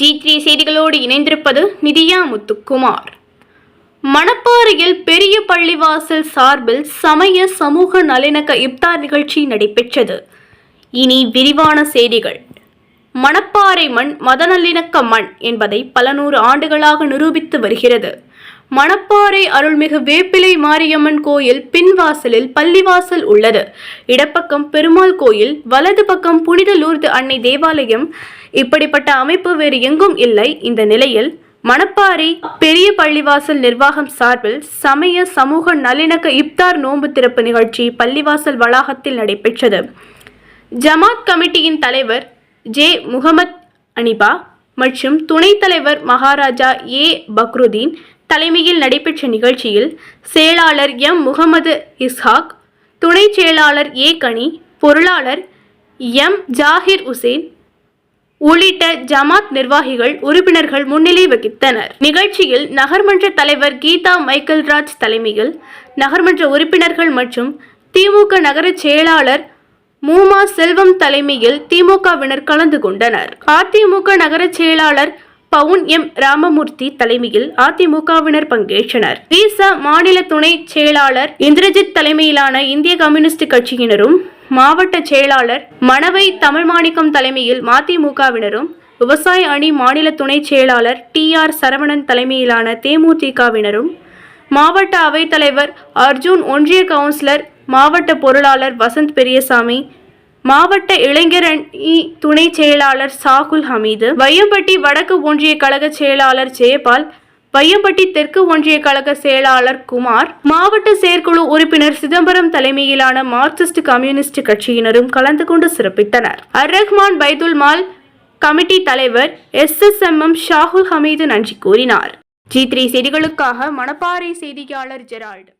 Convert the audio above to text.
D three செய்திகளோடு இணைந்திருப்பது நிதியா முத்துக்குமார். மணப்பாறையில் பெரிய பள்ளிவாசல் சார்பில் சமய சமூக நல்லிணக்க இப்தார் நிகழ்ச்சி நடைபெற்றது. இனி விரிவான செய்திகள். மணப்பாறை மண் மத நல்லிணக்க மண் என்பதை பல நூறு ஆண்டுகளாக நிரூபித்து வருகிறது. மணப்பாறை அருள்மிகு வேப்பிலை மாரியம்மன் கோயில் பின்வாசலில் பள்ளிவாசல் உள்ளது. இடப்பக்கம் பெருமாள் கோயில் வலது பக்கம் புனித லூர்து அன்னை தேவாலயம். இப்படிப்பட்ட அமைப்பு வேறு எங்கும் இல்லை. இந்த நிலையில் மணப்பாறை பெரிய பள்ளிவாசல் நிர்வாகம் சார்பில் சமய சமூக நல்லிணக்க இப்தார் நோன்பு திறப்பு நிகழ்ச்சி பள்ளிவாசல் வளாகத்தில் நடைபெற்றது. ஜமாத் கமிட்டியின் தலைவர் ஜே. முகமத் அனிபா மற்றும் துணைத் தலைவர் மகாராஜா ஏ. பக்ருதீன் தலைமையில் நடைபெற்ற நிகழ்ச்சியில் செயலாளர் எம். முகமது இஸ்ஹாக் துணை செயலாளர் ஏ. கனி பொருளாளர் எம். ஜாகிர் உசேன் உள்ளிட்ட ஜமாத் நிர்வாகிகள் உறுப்பினர்கள் முன்னிலை வகித்தனர். நிகழ்ச்சியில் நகர்மன்ற தலைவர் கீதா மைக்கேல்ராஜ் தலைமையில் நகர்மன்ற உறுப்பினர்கள் மற்றும் திமுக நகர செயலாளர் மூமா செல்வம் தலைமையில் திமுகவினர் கலந்து கொண்டனர். அதிமுக நகர செயலாளர் பவுன் எம். ராமமூர்த்தி தலைமையில் அதிமுகவினர் பங்கேற்றனர். வீச மாநில துணை செயலாளர் இந்திரஜித் தலைமையிலான இந்திய கம்யூனிஸ்ட் கட்சியினரும் மாவட்ட செயலாளர் மணவை தமிழ்மாணிக்கம் தலைமையில் மதிமுகவினரும் விவசாய அணி மாநில துணை செயலாளர் டி. ஆர். சரவணன் தலைமையிலான தேமுதிகவினரும் மாவட்ட அவைத்தலைவர் அர்ஜுன் ஒன்றிய கவுன்சிலர் மாவட்ட பொருளாளர் வசந்த் பெரியசாமி மாவட்ட இளைஞர் அணி துணை செயலாளர் சாகுல் ஹமீது வையம்பட்டி வடக்கு ஒன்றிய கழக செயலாளர் ஜெயபால் வையம்பட்டி தெற்கு ஒன்றிய கழக செயலாளர் குமார் மாவட்ட செயற்குழு உறுப்பினர் சிதம்பரம் தலைமையிலான மார்க்சிஸ்ட் கம்யூனிஸ்ட் கட்சியினரும் கலந்து கொண்டு சிறப்பித்தனர். அர் ரஹ்மான் பைதுல் மால் கமிட்டி தலைவர் S S M M Shahul Hameed நன்றி கூறினார். ஜி த்ரீ செய்திகளுக்காக மணப்பாறை செய்தியாளர் ஜெரால்டு.